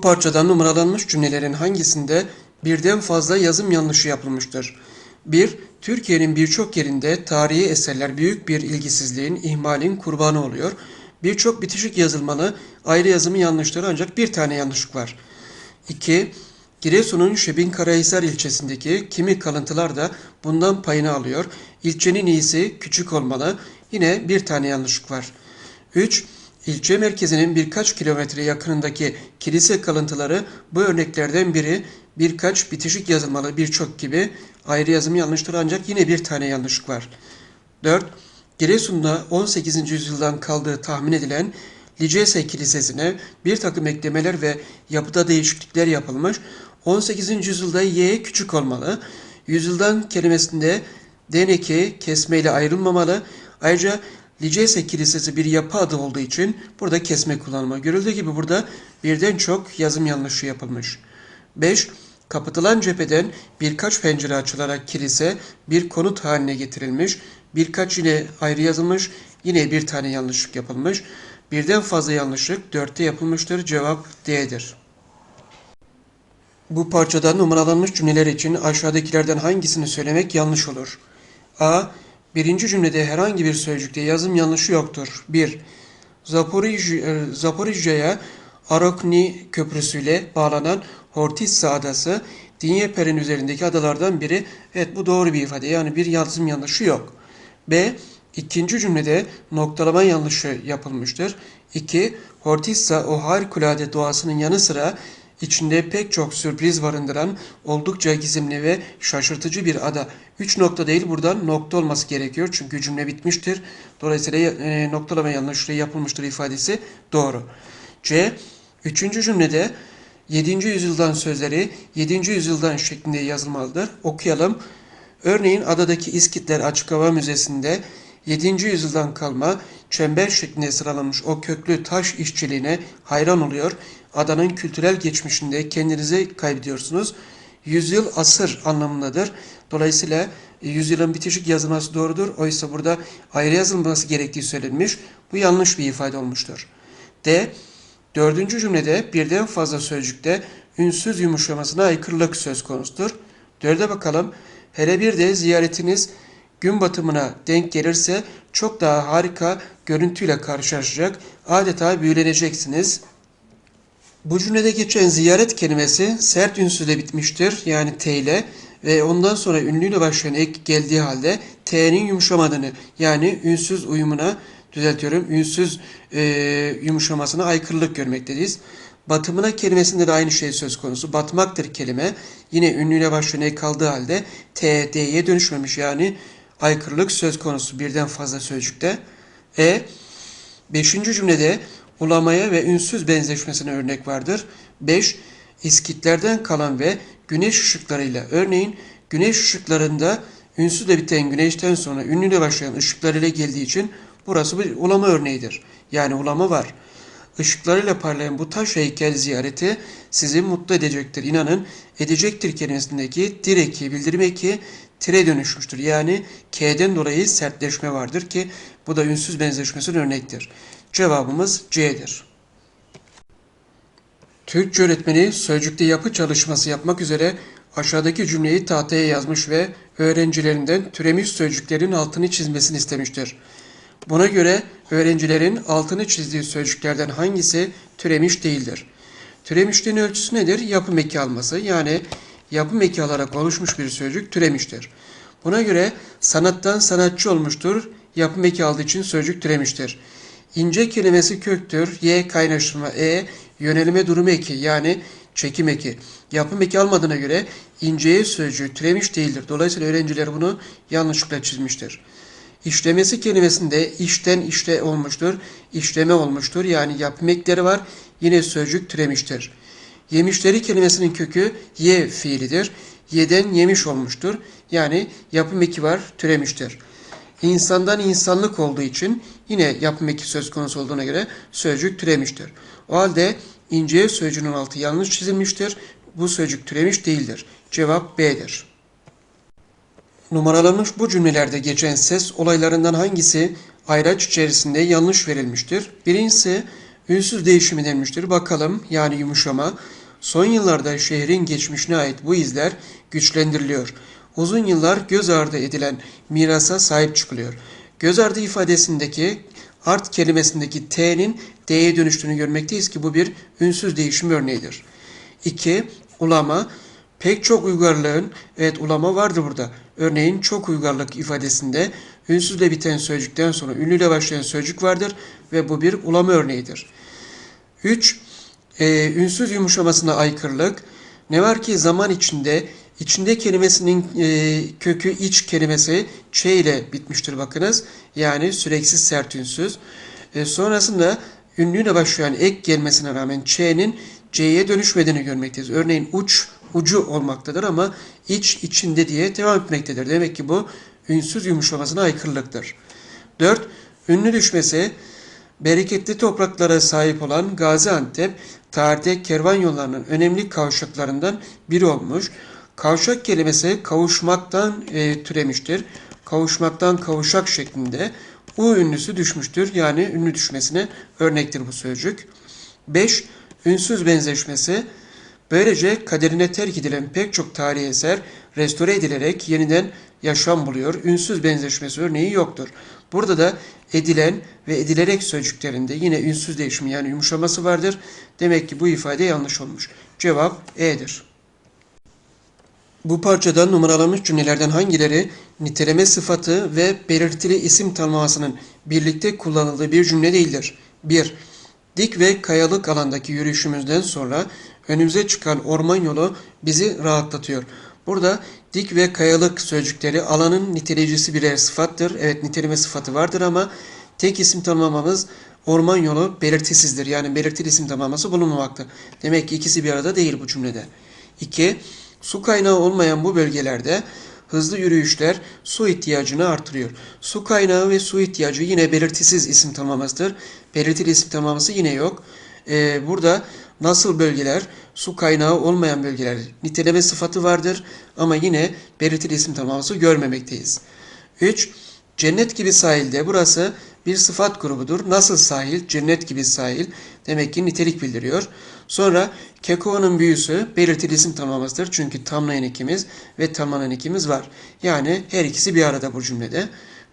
Bu parçadan numaralanmış cümlelerin hangisinde birden fazla yazım yanlışı yapılmıştır? 1. Türkiye'nin birçok yerinde tarihi eserler büyük bir ilgisizliğin, ihmalin kurbanı oluyor. Birçok bitişik yazılmalı, ayrı yazımı yanlıştır ancak bir tane yanlışlık var. 2. Giresun'un Şebin Karahisar ilçesindeki kimi kalıntılar da bundan payını alıyor. İlçenin iyisi küçük olmalı. Yine bir tane yanlışlık var. 3. İlçe merkezinin birkaç kilometre yakınındaki kilise kalıntıları bu örneklerden biri birkaç bitişik yazılmalı birçok gibi ayrı yazım yanlıştır ancak yine bir tane yanlışlık var. 4. Giresun'da 18. yüzyıldan kaldığı tahmin edilen Licese Kilisesi'ne bir takım eklemeler ve yapıda değişiklikler yapılmış. 18. yüzyılda Y küçük olmalı. Yüzyıldan kelimesinde deneki kesmeyle ayrılmamalı. Ayrıca Licese Kilisesi bir yapı adı olduğu için burada kesme kullanma. Görüldüğü gibi burada birden çok yazım yanlışı yapılmış. 5. Kapatılan cepheden birkaç pencere açılarak kilise bir konut haline getirilmiş. Birkaç yine ayrı yazılmış. Yine bir tane yanlışlık yapılmış. Birden fazla yanlışlık dörtte yapılmıştır. Cevap D'dir. Bu parçada numaralanmış cümleler için aşağıdakilerden hangisini söylemek yanlış olur? A. Birinci cümlede herhangi bir sözcükte yazım yanlışı yoktur. 1. Zaporij- e, Zaporijya'ya Arokni köprüsüyle bağlanan Hortitsa adası Dinyeper'in üzerindeki adalardan biri. Evet bu doğru bir ifade. Yani bir yazım yanlışı yok. B. İkinci cümlede noktalama yanlışı yapılmıştır. 2. Hortitsa o harikulade doğasının yanı sıra içinde pek çok sürpriz barındıran oldukça gizemli ve şaşırtıcı bir ada. 3 nokta değil buradan nokta olması gerekiyor çünkü cümle bitmiştir. Dolayısıyla e, noktalama yanlışlığı yapılmıştır ifadesi doğru. C. Üçüncü cümlede 7. yüzyıldan sözleri 7. yüzyıldan şeklinde yazılmalıdır. Okuyalım. Örneğin adadaki İskitler Açık Hava Müzesi'nde 7. yüzyıldan kalma çember şeklinde sıralanmış o köklü taş işçiliğine hayran oluyor. Adanın kültürel geçmişinde kendinizi kaybediyorsunuz. Yüzyıl asır anlamındadır. Dolayısıyla e, yüzyılın bitişik yazılması doğrudur. Oysa burada ayrı yazılması gerektiği söylenmiş. Bu yanlış bir ifade olmuştur. D. Dördüncü cümlede birden fazla sözcükte ünsüz yumuşamasına aykırılık söz konusudur. Dörde bakalım. Hele bir de ziyaretiniz gün batımına denk gelirse çok daha harika görüntüyle karşılaşacak. Adeta büyüleneceksiniz. Bu cümlede geçen ziyaret kelimesi sert ünsüzle bitmiştir. Yani T ile ve ondan sonra ünlüyle başlayan ek geldiği halde T'nin yumuşamadığını yani ünsüz uyumuna düzeltiyorum. Ünsüz e, yumuşamasına aykırılık görmekteyiz. Batımına kelimesinde de aynı şey söz konusu. Batmaktır kelime. Yine ünlüyle başlayan ek kaldığı halde T, D'ye dönüşmemiş. Yani aykırılık söz konusu birden fazla sözcükte. E, beşinci cümlede ulamaya ve ünsüz benzeşmesine örnek vardır. 5. İskitlerden kalan ve güneş ışıklarıyla örneğin güneş ışıklarında ünsüzle biten güneşten sonra ünlüyle başlayan ışıklarıyla geldiği için burası bir ulama örneğidir. Yani ulama var. Işıklarıyla parlayan bu taş heykel ziyareti sizi mutlu edecektir. İnanın edecektir kelimesindeki direki bildirme eki tire dönüşmüştür. Yani K'den dolayı sertleşme vardır ki bu da ünsüz benzeşmesinin örnektir. Cevabımız C'dir. Türkçe öğretmeni sözcükte yapı çalışması yapmak üzere aşağıdaki cümleyi tahtaya yazmış ve öğrencilerinden türemiş sözcüklerin altını çizmesini istemiştir. Buna göre öğrencilerin altını çizdiği sözcüklerden hangisi türemiş değildir? Türemişliğin ölçüsü nedir? Yapım eki alması yani yapım eki alarak oluşmuş bir sözcük türemiştir. Buna göre sanattan sanatçı olmuştur. Yapım eki aldığı için sözcük türemiştir. İnce kelimesi köktür. Y kaynaştırma. E yönelime durum eki yani çekim eki. Yapım eki almadığına göre inceye sözcüğü türemiş değildir. Dolayısıyla öğrenciler bunu yanlışlıkla çizmiştir. İşlemesi kelimesinde işten işte olmuştur. İşleme olmuştur. Yani yapım ekleri var. Yine sözcük türemiştir. Yemişleri kelimesinin kökü ye fiilidir. Yeden yemiş olmuştur. Yani yapım eki var, türemiştir. İnsandan insanlık olduğu için yine yapım eki söz konusu olduğuna göre sözcük türemiştir. O halde inceye sözcüğünün altı yanlış çizilmiştir. Bu sözcük türemiş değildir. Cevap B'dir. Numaralanmış bu cümlelerde geçen ses olaylarından hangisi ayraç içerisinde yanlış verilmiştir? Birincisi Ünsüz değişimi denmiştir. Bakalım yani yumuşama. Son yıllarda şehrin geçmişine ait bu izler güçlendiriliyor. Uzun yıllar göz ardı edilen mirasa sahip çıkılıyor. Göz ardı ifadesindeki art kelimesindeki T'nin D'ye dönüştüğünü görmekteyiz ki bu bir ünsüz değişim örneğidir. 2. Ulama pek çok uygarlığın, evet ulama vardır burada. Örneğin çok uygarlık ifadesinde ünsüzle biten sözcükten sonra ünlüyle başlayan sözcük vardır ve bu bir ulama örneğidir. 3. E, ünsüz yumuşamasına aykırılık. Ne var ki zaman içinde içinde kelimesinin e, kökü iç kelimesi ç ile bitmiştir bakınız. Yani süreksiz sert ünsüz. E, sonrasında ünlüyle başlayan ek gelmesine rağmen ç'nin c'ye dönüşmediğini görmekteyiz. Örneğin uç ucu olmaktadır ama iç içinde diye devam etmektedir. Demek ki bu ünsüz yumuşamasına aykırılıktır. 4. Ünlü düşmesi bereketli topraklara sahip olan Gaziantep tarihte kervan yollarının önemli kavşaklarından biri olmuş. Kavşak kelimesi kavuşmaktan e, türemiştir. Kavuşmaktan kavuşak şeklinde U ünlüsü düşmüştür. Yani ünlü düşmesine örnektir bu sözcük. 5. Ünsüz benzeşmesi Böylece kaderine terk edilen pek çok tarihi eser restore edilerek yeniden yaşam buluyor. Ünsüz benzeşmesi örneği yoktur. Burada da edilen ve edilerek sözcüklerinde yine ünsüz değişimi yani yumuşaması vardır. Demek ki bu ifade yanlış olmuş. Cevap E'dir. Bu parçada numaralanmış cümlelerden hangileri niteleme sıfatı ve belirtili isim tanımlamasının birlikte kullanıldığı bir cümle değildir? 1. Dik ve kayalık alandaki yürüyüşümüzden sonra önümüze çıkan orman yolu bizi rahatlatıyor. Burada dik ve kayalık sözcükleri alanın niteleyicisi birer sıfattır. Evet niteleme sıfatı vardır ama tek isim tanımlamamız orman yolu belirtisizdir. Yani belirtili isim tanımlaması bulunmamakta. Demek ki ikisi bir arada değil bu cümlede. 2. Su kaynağı olmayan bu bölgelerde hızlı yürüyüşler su ihtiyacını artırıyor. Su kaynağı ve su ihtiyacı yine belirtisiz isim tanımlamasıdır. Belirtili isim tanımlaması yine yok. Ee, burada nasıl bölgeler, su kaynağı olmayan bölgeler niteleme sıfatı vardır ama yine belirtili isim tanımlaması görmemekteyiz. 3. Cennet gibi sahilde burası bir sıfat grubudur. Nasıl sahil? Cennet gibi sahil. Demek ki nitelik bildiriyor. Sonra Kekova'nın büyüsü belirtili isim tanımlamasıdır. Çünkü tamlayan ikimiz ve tamlanan ikimiz var. Yani her ikisi bir arada bu cümlede.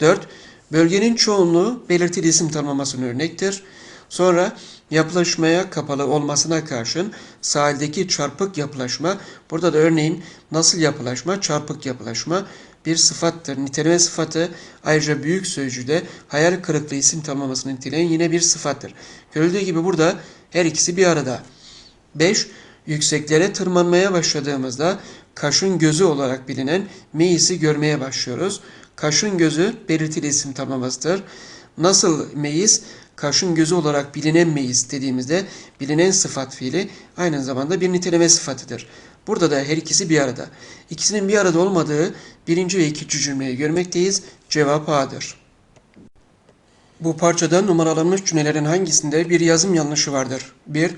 4. Bölgenin çoğunluğu belirtili isim tanımlamasının örnektir. Sonra yapılaşmaya kapalı olmasına karşın sahildeki çarpık yapılaşma, burada da örneğin nasıl yapılaşma, çarpık yapılaşma bir sıfattır. Niteleme sıfatı ayrıca büyük sözcüde hayal kırıklığı isim tanımlamasını niteleyen yine bir sıfattır. Görüldüğü gibi burada her ikisi bir arada. 5. Yükseklere tırmanmaya başladığımızda kaşın gözü olarak bilinen meyisi görmeye başlıyoruz. Kaşın gözü belirtili isim tamlamasıdır. Nasıl meyiz? Kaşın gözü olarak bilinen meyiz dediğimizde bilinen sıfat fiili aynı zamanda bir niteleme sıfatıdır. Burada da her ikisi bir arada. İkisinin bir arada olmadığı birinci ve ikinci cümleyi görmekteyiz. Cevap A'dır. Bu parçada numaralanmış cümlelerin hangisinde bir yazım yanlışı vardır? 1.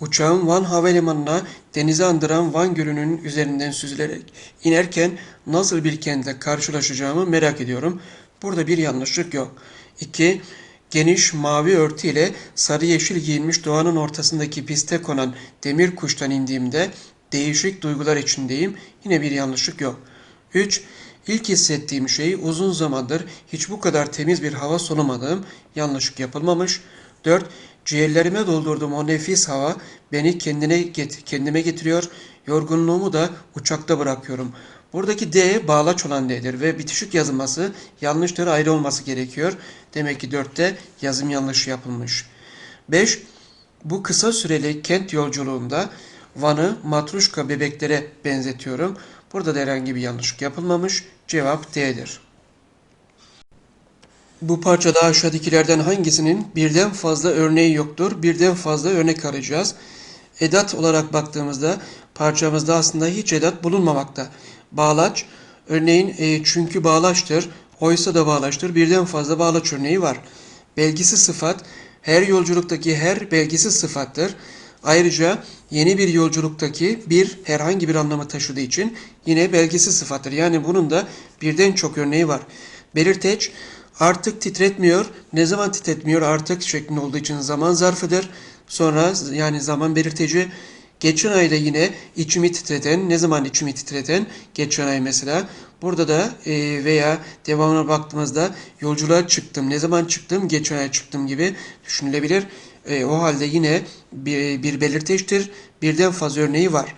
Uçağın Van Havalimanı'na denize andıran Van Gölü'nün üzerinden süzülerek inerken nasıl bir kentle karşılaşacağımı merak ediyorum. Burada bir yanlışlık yok. 2. Geniş mavi örtü ile sarı yeşil giyinmiş doğanın ortasındaki piste konan demir kuştan indiğimde değişik duygular içindeyim. Yine bir yanlışlık yok. 3. İlk hissettiğim şey uzun zamandır hiç bu kadar temiz bir hava solumadığım yanlışlık yapılmamış. 4. Ciğerlerime doldurduğum o nefis hava beni kendine get kendime getiriyor. Yorgunluğumu da uçakta bırakıyorum. Buradaki D bağlaç olan D'dir ve bitişik yazılması yanlıştır ayrı olması gerekiyor. Demek ki 4'te yazım yanlışı yapılmış. 5. Bu kısa süreli kent yolculuğumda Van'ı matruşka bebeklere benzetiyorum. Burada da herhangi bir yanlışlık yapılmamış. Cevap D'dir. Bu parçada aşağıdakilerden hangisinin birden fazla örneği yoktur? Birden fazla örnek arayacağız. Edat olarak baktığımızda parçamızda aslında hiç edat bulunmamakta. Bağlaç, örneğin e, çünkü bağlaçtır, oysa da bağlaçtır. Birden fazla bağlaç örneği var. Belgisi sıfat, her yolculuktaki her belgisi sıfattır. Ayrıca yeni bir yolculuktaki bir herhangi bir anlamı taşıdığı için yine belgisi sıfattır. Yani bunun da birden çok örneği var. Belirteç, Artık titretmiyor. Ne zaman titretmiyor? Artık şeklinde olduğu için zaman zarfıdır. Sonra yani zaman belirteci. Geçen ayda yine içimi titreten, ne zaman içimi titreten? Geçen ay mesela. Burada da e, veya devamına baktığımızda yolculuğa çıktım, ne zaman çıktım? Geçen ay çıktım gibi düşünülebilir. E, o halde yine bir, bir belirteçtir. Birden fazla örneği var.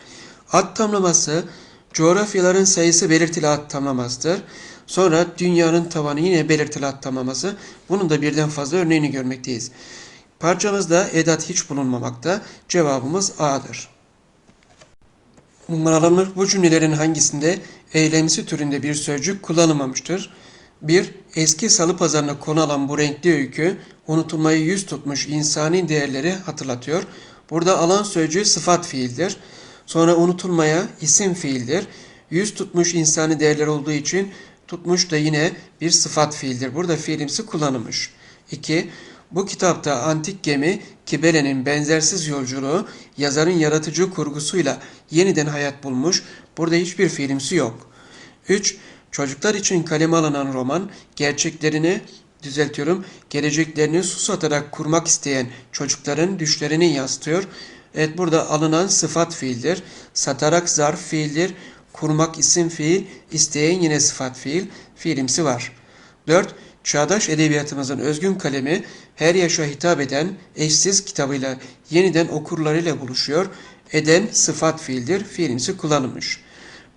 Ad tamlaması coğrafyaların sayısı belirtili ad tamlamasıdır. Sonra dünyanın tavanı yine belirtili ad tamlaması. Bunun da birden fazla örneğini görmekteyiz. Parçamızda edat hiç bulunmamakta. Cevabımız A'dır. Numaralanmış bu cümlelerin hangisinde eylemsi türünde bir sözcük kullanılmamıştır? 1. Eski salı pazarına konu alan bu renkli öykü unutulmayı yüz tutmuş insani değerleri hatırlatıyor. Burada alan sözcüğü sıfat fiildir. Sonra unutulmaya isim fiildir. Yüz tutmuş insani değerler olduğu için tutmuş da yine bir sıfat fiildir. Burada fiilimsi kullanılmış. 2. Bu kitapta antik gemi Kibele'nin benzersiz yolculuğu yazarın yaratıcı kurgusuyla yeniden hayat bulmuş. Burada hiçbir fiilimsi yok. 3. Çocuklar için kaleme alınan roman gerçeklerini düzeltiyorum. Geleceklerini susatarak kurmak isteyen çocukların düşlerini yansıtıyor. Evet burada alınan sıfat fiildir. Satarak zarf fiildir. Kurmak isim fiil, isteyen yine sıfat fiil, fiilimsi var. 4. Çağdaş edebiyatımızın özgün kalemi her yaşa hitap eden eşsiz kitabıyla yeniden okurlarıyla buluşuyor. Eden sıfat fiildir, fiilimsi kullanılmış.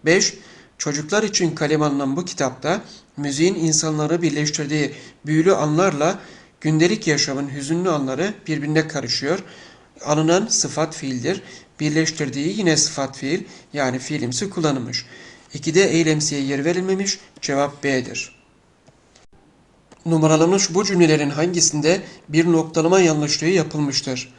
5. Çocuklar için kaleme alınan bu kitapta müziğin insanları birleştirdiği büyülü anlarla gündelik yaşamın hüzünlü anları birbirine karışıyor. Alınan sıfat fiildir. Birleştirdiği yine sıfat fiil yani fiilimsi kullanılmış. 2'de eylemsiye yer verilmemiş. Cevap B'dir. Numaralanmış bu cümlelerin hangisinde bir noktalama yanlışlığı yapılmıştır?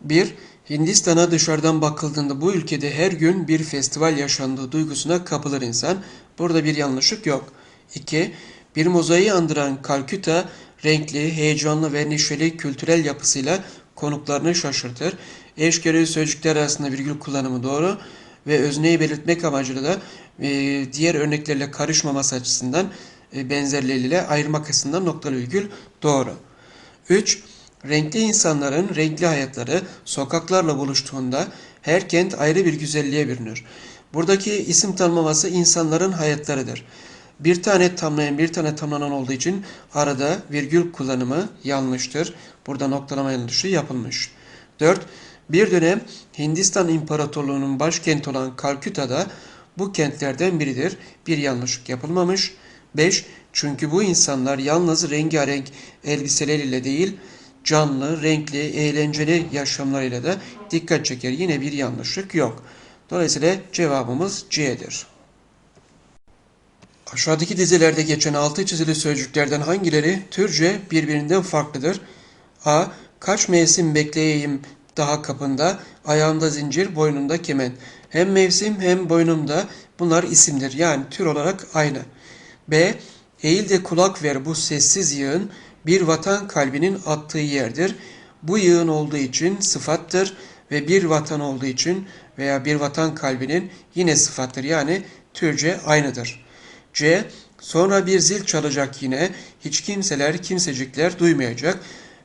1. Hindistan'a dışarıdan bakıldığında bu ülkede her gün bir festival yaşandığı duygusuna kapılır insan. Burada bir yanlışlık yok. 2. Bir mozaiği andıran Kalküta renkli, heyecanlı ve neşeli kültürel yapısıyla konuklarını şaşırtır. Eş görevli sözcükler arasında virgül kullanımı doğru ve özneyi belirtmek amacıyla da e, diğer örneklerle karışmaması açısından e, benzerleriyle ayırmak açısından noktalı virgül doğru. 3. Renkli insanların renkli hayatları sokaklarla buluştuğunda her kent ayrı bir güzelliğe bürünür. Buradaki isim tanımlaması insanların hayatlarıdır. Bir tane tamlayan bir tane tamlanan olduğu için arada virgül kullanımı yanlıştır. Burada noktalama yanlışlığı yapılmış. 4. Bir dönem Hindistan İmparatorluğu'nun başkenti olan Kalküta'da bu kentlerden biridir. Bir yanlışlık yapılmamış. 5. Çünkü bu insanlar yalnız rengarenk elbiseleriyle değil, canlı, renkli, eğlenceli yaşamlarıyla da dikkat çeker. Yine bir yanlışlık yok. Dolayısıyla cevabımız C'dir. Aşağıdaki dizilerde geçen altı çizili sözcüklerden hangileri Türkçe birbirinden farklıdır? A. Kaç mevsim bekleyeyim daha kapında, ayağımda zincir, boynumda kemen. Hem mevsim hem boynumda bunlar isimdir. Yani tür olarak aynı. B. Eğil de kulak ver bu sessiz yığın bir vatan kalbinin attığı yerdir. Bu yığın olduğu için sıfattır ve bir vatan olduğu için veya bir vatan kalbinin yine sıfattır. Yani Türkçe aynıdır. C. Sonra bir zil çalacak yine. Hiç kimseler, kimsecikler duymayacak.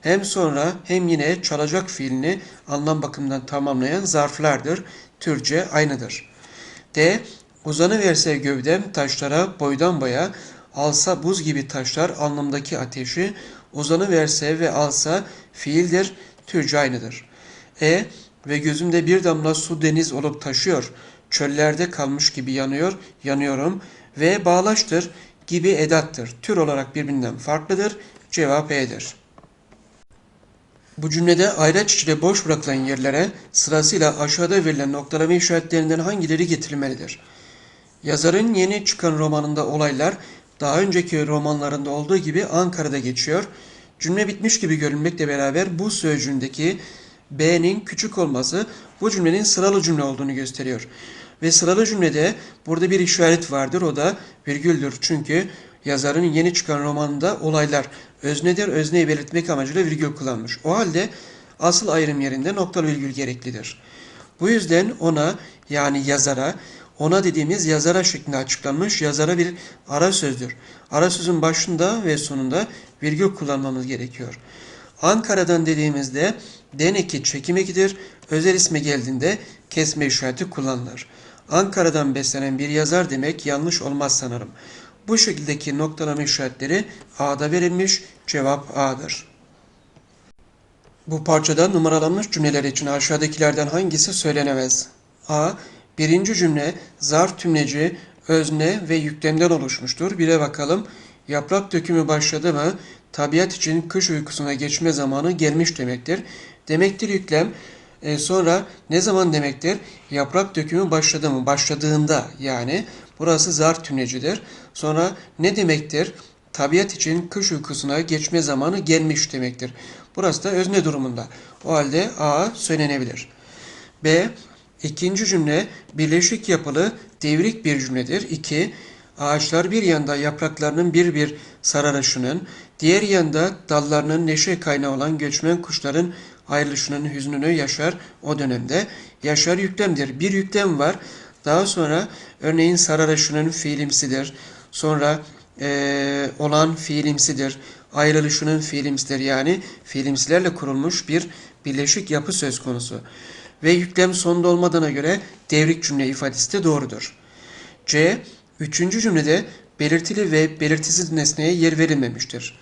Hem sonra hem yine çalacak fiilini anlam bakımından tamamlayan zarflardır. Türkçe aynıdır. D. Uzanıverse gövdem taşlara boydan boya, alsa buz gibi taşlar anlamdaki ateşi, uzanıverse ve alsa fiildir, Türkçe aynıdır. E. Ve gözümde bir damla su deniz olup taşıyor, çöllerde kalmış gibi yanıyor, yanıyorum ve bağlaştır gibi edattır. Tür olarak birbirinden farklıdır. Cevap E'dir. Bu cümlede ayraç içinde boş bırakılan yerlere sırasıyla aşağıda verilen noktalama işaretlerinden hangileri getirilmelidir? Yazarın yeni çıkan romanında olaylar daha önceki romanlarında olduğu gibi Ankara'da geçiyor. Cümle bitmiş gibi görünmekle beraber bu sözcüğündeki B'nin küçük olması bu cümlenin sıralı cümle olduğunu gösteriyor. Ve sıralı cümlede burada bir işaret vardır o da virgüldür. Çünkü yazarın yeni çıkan romanında olaylar öznedir, özneyi belirtmek amacıyla virgül kullanmış. O halde asıl ayrım yerinde noktalı virgül gereklidir. Bu yüzden ona yani yazara ona dediğimiz yazara şeklinde açıklanmış yazara bir ara sözdür. Ara sözün başında ve sonunda virgül kullanmamız gerekiyor. Ankara'dan dediğimizde den eki çekim ekidir. Özel isme geldiğinde kesme işareti kullanılır. Ankara'dan beslenen bir yazar demek yanlış olmaz sanırım. Bu şekildeki noktalama işaretleri A'da verilmiş. Cevap A'dır. Bu parçada numaralanmış cümleler için aşağıdakilerden hangisi söylenemez? A. Birinci cümle zar tümleci, özne ve yüklemden oluşmuştur. Bire bakalım. Yaprak dökümü başladı mı? Tabiat için kış uykusuna geçme zamanı gelmiş demektir. Demektir yüklem. E, sonra ne zaman demektir? Yaprak dökümü başladı mı? Başladığında yani. Burası zar tümlecidir. Sonra ne demektir? Tabiat için kış uykusuna geçme zamanı gelmiş demektir. Burası da özne durumunda. O halde A söylenebilir. B. İkinci cümle birleşik yapılı devrik bir cümledir. 2. Ağaçlar bir yanda yapraklarının bir bir sararışının, diğer yanda dallarının neşe kaynağı olan göçmen kuşların ayrılışının hüznünü yaşar o dönemde. Yaşar yüklemdir. Bir yüklem var. Daha sonra örneğin sararışının fiilimsidir. Sonra eee, olan fiilimsidir. Ayrılışının fiilimsidir. Yani fiilimsilerle kurulmuş bir birleşik yapı söz konusu. Ve yüklem sonda olmadığına göre devrik cümle ifadesi de doğrudur. C. Üçüncü cümlede belirtili ve belirtisiz nesneye yer verilmemiştir.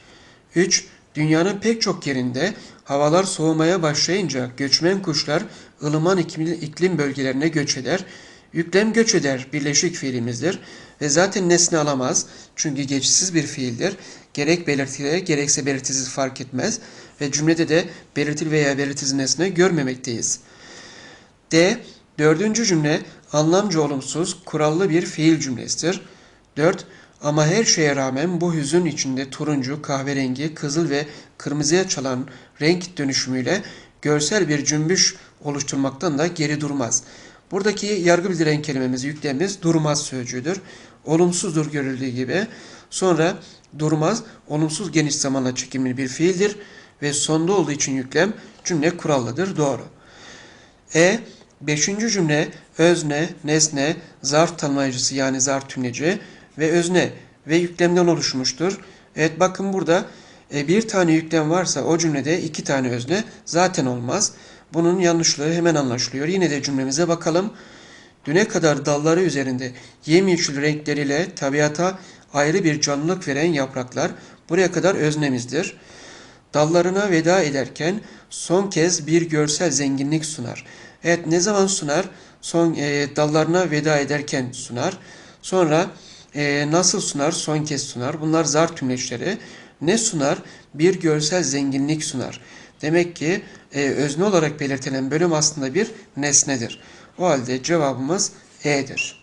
3. Dünyanın pek çok yerinde havalar soğumaya başlayınca göçmen kuşlar ılıman iklim bölgelerine göç eder. Yüklem göç eder birleşik fiilimizdir ve zaten nesne alamaz çünkü geçişsiz bir fiildir. Gerek belirtili gerekse belirtisiz fark etmez ve cümlede de belirtili veya belirtisiz nesne görmemekteyiz. D. Dördüncü cümle anlamcı olumsuz, kurallı bir fiil cümlesidir. 4. Ama her şeye rağmen bu hüzün içinde turuncu, kahverengi, kızıl ve kırmızıya çalan renk dönüşümüyle görsel bir cümbüş oluşturmaktan da geri durmaz. Buradaki yargı bildiren kelimemiz, yüklemimiz durmaz sözcüğüdür. Olumsuzdur görüldüğü gibi. Sonra durmaz, olumsuz geniş zamanla çekimli bir fiildir ve sonda olduğu için yüklem cümle kurallıdır. Doğru. E. Beşinci cümle özne, nesne, zarf tanımlayıcısı yani zarf tümleci ve özne ve yüklemden oluşmuştur. Evet bakın burada e, bir tane yüklem varsa o cümlede iki tane özne zaten olmaz. Bunun yanlışlığı hemen anlaşılıyor. Yine de cümlemize bakalım. Düne kadar dalları üzerinde yemyeşil renkleriyle tabiata ayrı bir canlılık veren yapraklar buraya kadar öznemizdir. Dallarına veda ederken son kez bir görsel zenginlik sunar. Evet ne zaman sunar? Son e, dallarına veda ederken sunar. Sonra e, nasıl sunar? Son kez sunar. Bunlar zar tümleçleri. Ne sunar? Bir görsel zenginlik sunar. Demek ki e, özne olarak belirtilen bölüm aslında bir nesnedir. O halde cevabımız E'dir.